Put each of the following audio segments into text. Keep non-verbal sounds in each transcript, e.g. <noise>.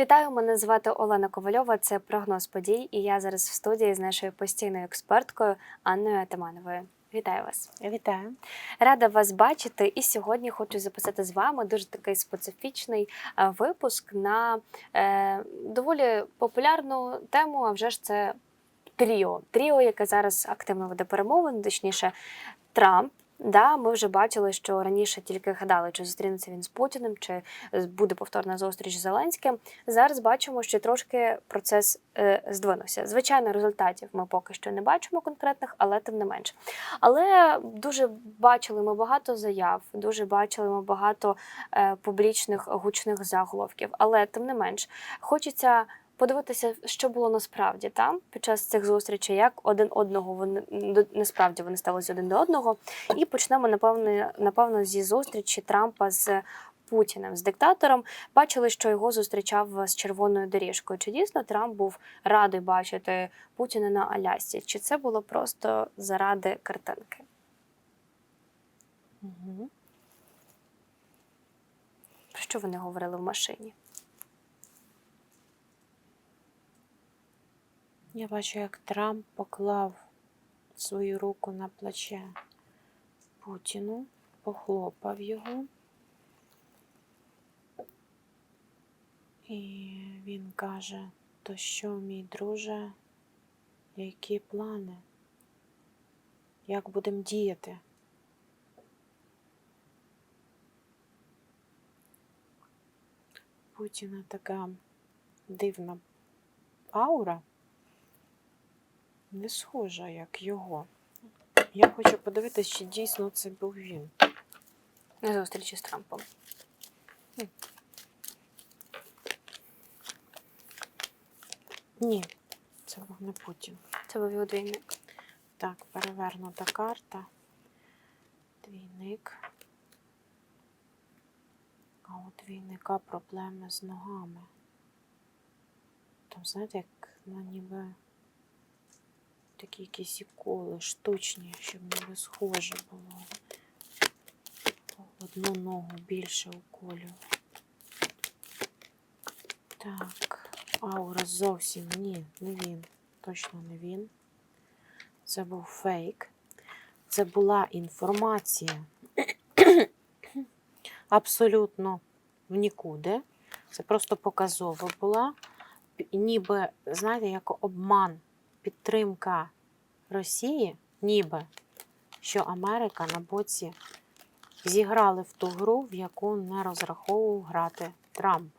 Вітаю, мене звати Олена Ковальова. Це прогноз подій, і я зараз в студії з нашою постійною експерткою Анною Атамановою. Вітаю вас! Вітаю. Рада вас бачити. І сьогодні хочу записати з вами дуже такий специфічний е, випуск на е, доволі популярну тему. А вже ж це тріо. Тріо, яке зараз активно веде перемовини, точніше, Трамп. Да, ми вже бачили, що раніше тільки гадали, чи зустрінеться він з Путіним, чи буде повторна зустріч з Зеленським. Зараз бачимо, що трошки процес е, здвинувся. Звичайно, результатів ми поки що не бачимо конкретних, але тим не менш. Але дуже бачили ми багато заяв, дуже бачили ми багато е, публічних гучних заголовків. Але тим не менш, хочеться подивитися, що було насправді там під час цих зустрічей, як один одного вони насправді вони ставилися один до одного. І почнемо напевно, напевно зі зустрічі Трампа з. Путіним з диктатором бачили, що його зустрічав з червоною доріжкою. Чи дійсно Трамп був радий бачити Путіна на Алясці? Чи це було просто заради картинки? Угу. Про що вони говорили в машині? Я бачу, як Трамп поклав свою руку на плече Путіну, похлопав його. І він каже, то що, мій друже, які плани? Як будемо діяти? Путіна така дивна аура не схожа, як його. Я хочу подивитися, чи дійсно це був він. На зустрічі з Трампом. Ні, це був не Путін. Це був його двійник. Так, перевернута карта. Двійник. А у двійника проблеми з ногами. Там, знаєте, як ну, ніби такі якісь іколи штучні, щоб ніби схоже було. Одну ногу більше уколю. Так, аура зовсім ні, не він. Точно не він. Це був фейк. Це була інформація <clears throat> абсолютно в нікуди. Це просто показова була. Ніби, знаєте, як обман, підтримка Росії, ніби що Америка на боці зіграли в ту гру, в яку не розраховував грати Трамп.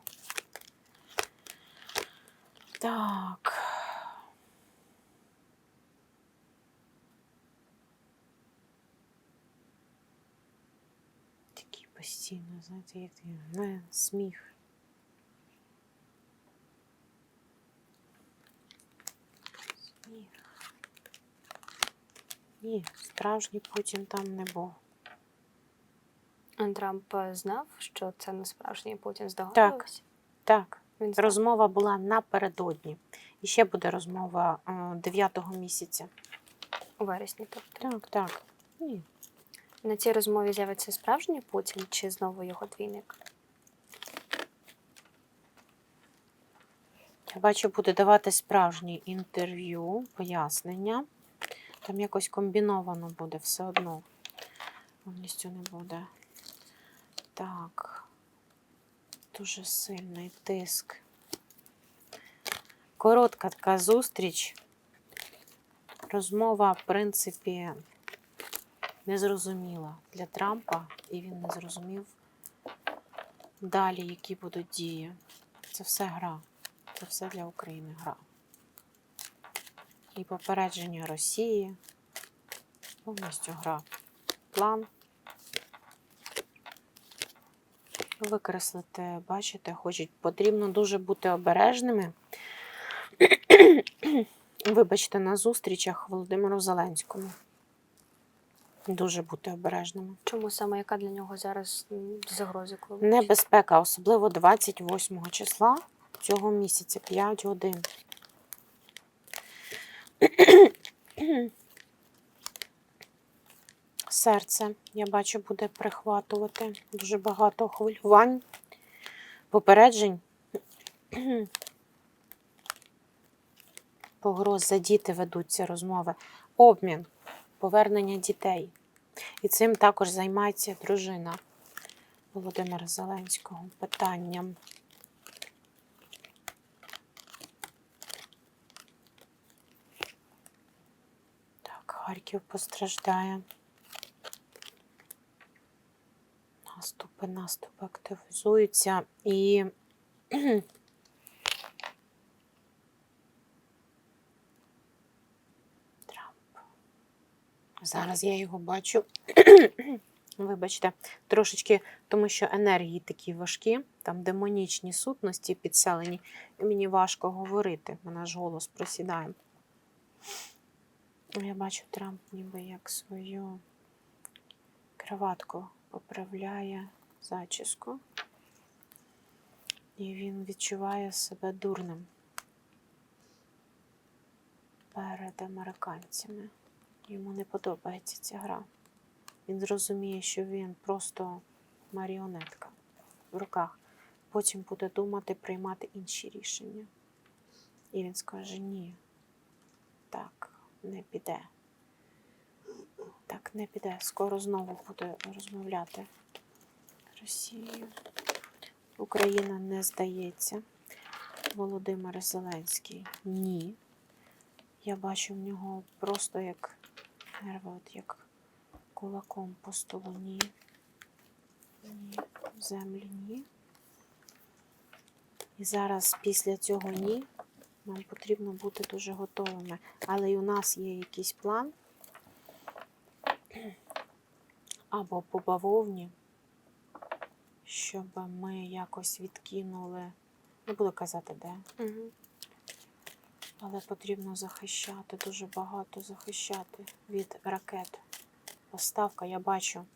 Так. Такий постійно, знаєте, як не. Сміх. Ні, справжній Путін там не був. Трамп е, знав, що це не справжній Путін здогадувався? Так, Він знав. розмова була напередодні. І ще буде розмова 9-го місяця. у вересні. Тобто Так, так. Ні. на цій розмові з'явиться справжній Путін чи знову його двійник? Я бачу, буде давати справжнє інтерв'ю, пояснення. Там якось комбіновано буде все одно. Повністю не буде. Так. Дуже сильний тиск. Коротка така зустріч. Розмова, в принципі, незрозуміла для Трампа, і він не зрозумів далі, які будуть дії. Це все гра. Це все для України гра. І попередження Росії. Повністю гра. План. Викреслити, бачите, хочуть. Потрібно дуже бути обережними. <clears throat> Вибачте, на зустрічах Володимиру Зеленському. Дуже бути обережними. Чому саме яка для нього зараз загроза? Небезпека, особливо 28 числа цього місяця, 5 годин. Серце, я бачу, буде прихватувати дуже багато хвилювань, попереджень. Погроз за діти ведуться розмови. Обмін, повернення дітей. І цим також займається дружина Володимира Зеленського питанням. Так, Харків постраждає. Наступи, наступи активізуються і Трамп. Зараз я його бачу. Вибачте, трошечки, тому що енергії такі важкі, там демонічні сутності підселені, і мені важко говорити. Мене ж голос просідає. Я бачу Трамп ніби як свою краватку поправляє зачіску. І він відчуває себе дурним перед американцями. Йому не подобається ця гра. Він зрозуміє, що він просто маріонетка в руках. Потім буде думати, приймати інші рішення. І він скаже: ні, так не піде. Так не піде. Скоро знову буде розмовляти Росією. Україна не здається. Володимир Зеленський ні. Я бачу в нього просто як нерви, от як кулаком по столу. Ні. Ні. Землі ні. І зараз після цього ні нам потрібно бути дуже готовими. Але й у нас є якийсь план <clears throat> або по бавовні, щоб ми якось відкинули. Не буду казати де. Угу. Але потрібно захищати, дуже багато захищати від ракет. Поставка, я бачу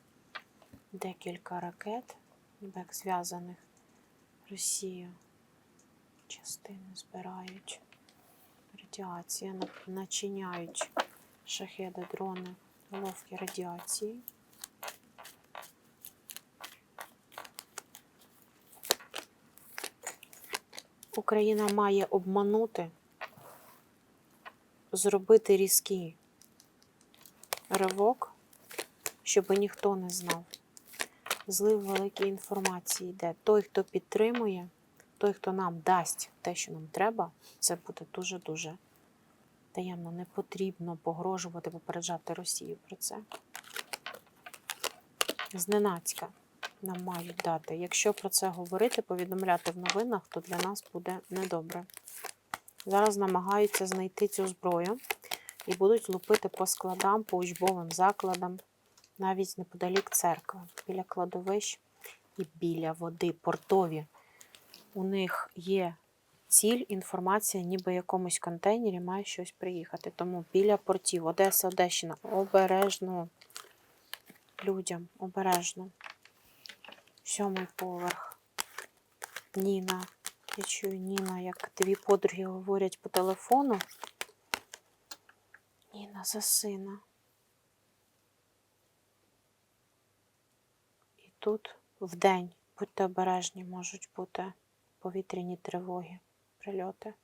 декілька ракет, як зв'язаних Росію. Частини збирають. Радіація, на- начиняють шахеди, дрони, головки радіації. Україна має обманути зробити різкий ривок, щоб ніхто не знав. Злив великої інформації йде. Той, хто підтримує, той, хто нам дасть те, що нам треба, це буде дуже-дуже таємно. Не потрібно погрожувати, попереджати Росію про це. Зненацька нам мають дати. Якщо про це говорити, повідомляти в новинах, то для нас буде недобре. Зараз намагаються знайти цю зброю і будуть лупити по складам, по учбовим закладам, навіть неподалік церкви, біля кладовищ і біля води, портові. У них є ціль, інформація, ніби в якомусь контейнері має щось приїхати. Тому біля портів, Одеса, Одещина, обережно людям, обережно. Сьомий поверх. Ніна. Я чую Ніна, як дві подруги говорять по телефону. Ніна за сина. І тут вдень, будьте обережні, можуть бути повітряні тривоги, прильоти.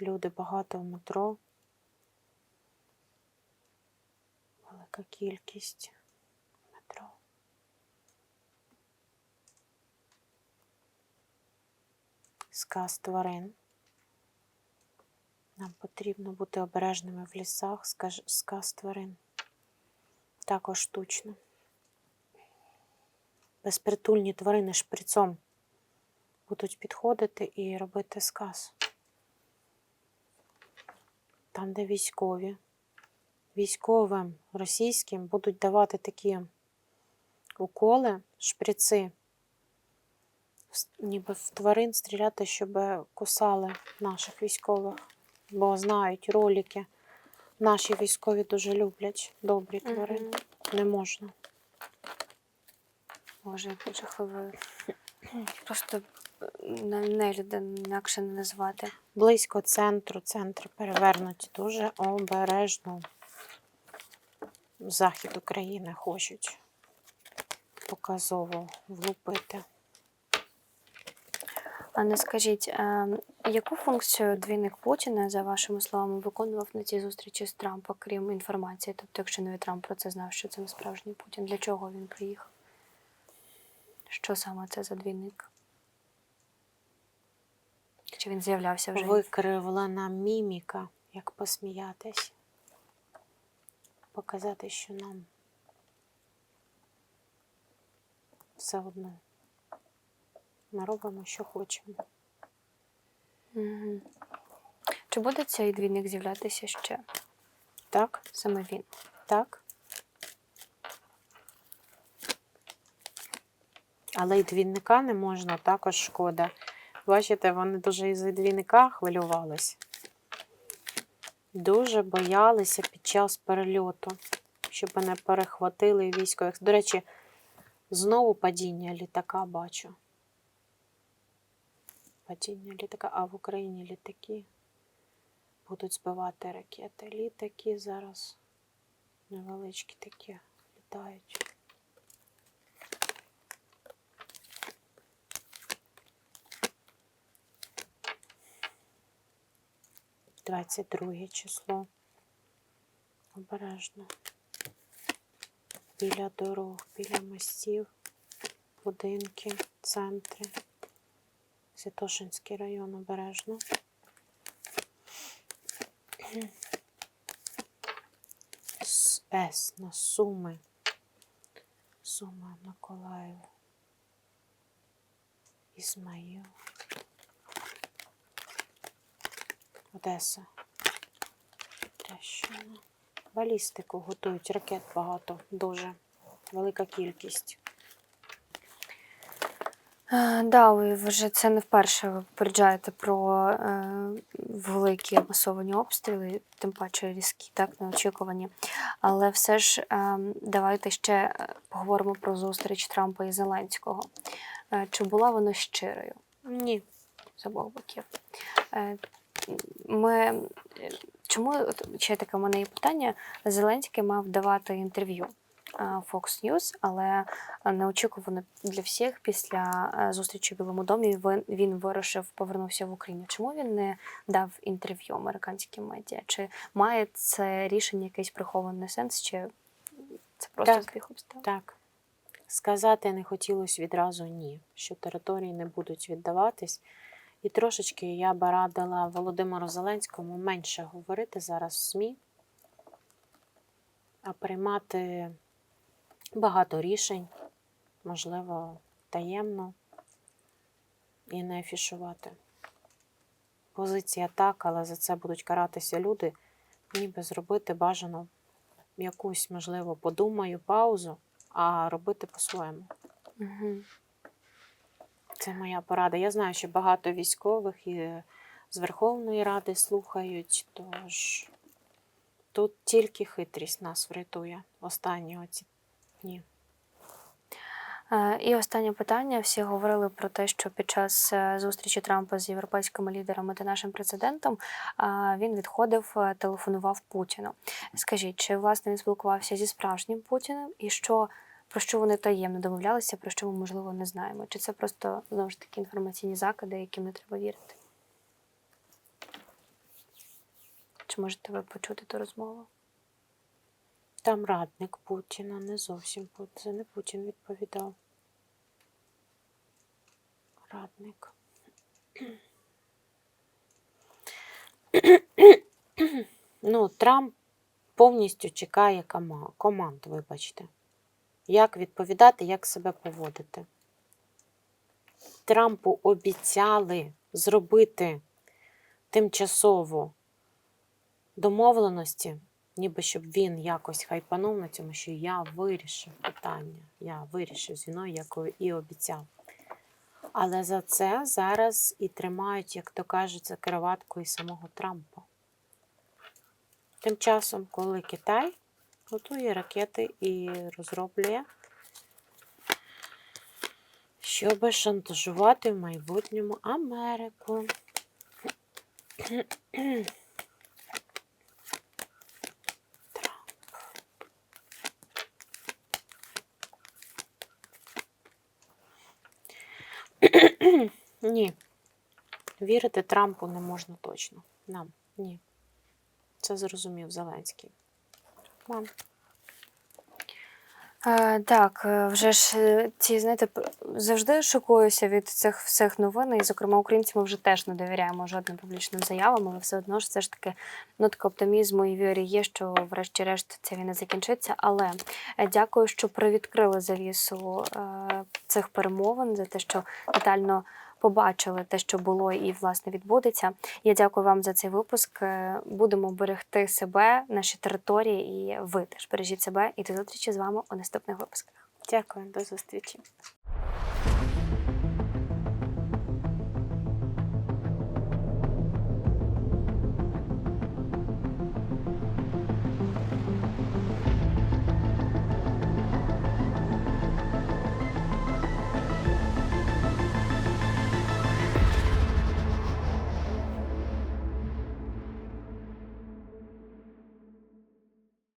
Люди багато в метро. Велика кількість метро. Сказ тварин. Нам потрібно бути обережними в лісах, сказ тварин. Також штучно. Безпритульні тварини шприцом будуть підходити і робити сказ. Там, де військові, військовим російським будуть давати такі уколи, шприци, ніби в тварин стріляти, щоб кусали наших військових, бо знають ролики. Наші військові дуже люблять добрі тварини. Мгм. Не можна. Боже, як жахливо. Просто не, не людину інакше не назвати. Близько центру, центр перевернуті дуже обережно. Захід України хочуть показово влупити. А не скажіть, е, яку функцію двійник Путіна, за вашими словами, виконував на цій зустрічі з Трампа, крім інформації? Тобто, якщо навіть Трамп про це знав, що це не справжній Путін, для чого він приїхав? Що саме це за двійник? Чи він з'являвся вже? Викривлена міміка, як посміятись. Показати, що нам все одно. Ми робимо, що хочемо. Угу. Чи буде цей двійник з'являтися ще? Так, Саме він? так. Але й двійника не можна, також шкода. Бачите, вони дуже із-за двійника хвилювались. Дуже боялися під час перельоту, щоб не перехватили військових. До речі, знову падіння літака бачу. Падіння літака, а в Україні літаки будуть збивати ракети. Літаки зараз невеличкі такі літають. Двадцять друге число. Обережно. Біля дорог, біля мостів, будинки, центри. Святошинський район обережно. С на Суми. Сума Миколаїв. Ізмаїл. Одеса. Трещина. Балістику готують. Ракет багато. Дуже велика кількість. Е, Да, ви вже це не вперше ви попереджаєте про е, великі масовані обстріли, тим паче різкі, так, неочікувані. Але все ж е, давайте ще е, поговоримо про зустріч Трампа і Зеленського. Е, чи була вона щирою Ні. з обох боків? Е, ми, е, чому ще таке в мене є питання? Зеленський мав давати інтерв'ю е, Fox News, але неочікувано для всіх після е, зустрічі в Білому домі він, вирушив, повернувся в Україну. Чому він не дав інтерв'ю американським медіа? Чи має це рішення якийсь прихований сенс, чи це просто Так. збіг обставин? Так. Сказати не хотілося відразу ні, що території не будуть віддаватись. І трошечки я би радила Володимиру Зеленському менше говорити зараз в СМІ, а приймати багато рішень, можливо, таємно і не афішувати. Позиція так, але за це будуть каратися люди, ніби зробити бажано якусь, можливо, подумаю, паузу, а робити по-своєму. Угу. Це моя порада. Я знаю, що багато військових і з Верховної Ради слухають, тож тут тільки хитрість нас врятує останні оці дні. Е, І останнє питання. Всі говорили про те, що під час е, зустрічі Трампа з європейськими лідерами та нашим президентом е, він відходив, телефонував Путіну. Скажіть, чи власне він спілкувався зі справжнім Путіним і що про що вони таємно домовлялися, про що ми можливо не знаємо? Чи це просто знову ж таки інформаційні закиди, яким не треба вірити? Чи можете ви почути ту розмову? Там радник Путіна, не зовсім Путін. Це не Путін відповідав. Радник. Ну, Трамп повністю чекає команд, вибачте. Як відповідати, як себе поводити. Трампу обіцяли зробити тимчасово домовленості, ніби щоб він якось хайпанув на цьому, що я вирішив питання. Я вирішив з війною, як і обіцяв. Але за це зараз і тримають, як то кажуть, за і самого Трампа. Тим часом, коли Китай готує ракети і розроблює, щоб шантажувати в майбутньому Америку. Ні, Вірити Трампу не можна точно. Нам ні. Це зрозумів Зеленський. Мам, Е, так, е, вже ж е, ці, знаєте, завжди шокуюся від цих всіх новин. І, зокрема, українці ми вже теж не довіряємо жодним публічним заявам, але все одно ж все ж таки нотка оптимізму і віри є, що врешті-решт ця війна закінчиться. Але е, дякую, що привідкрили завісу е, цих перемовин за те, що детально. Побачили те, що було і власне відбудеться. Я дякую вам за цей випуск. Е, Будемо берегти себе, наші території, і ви теж бережіть себе. І до зустрічі з вами у наступних випусках. дякую, до зустрічі.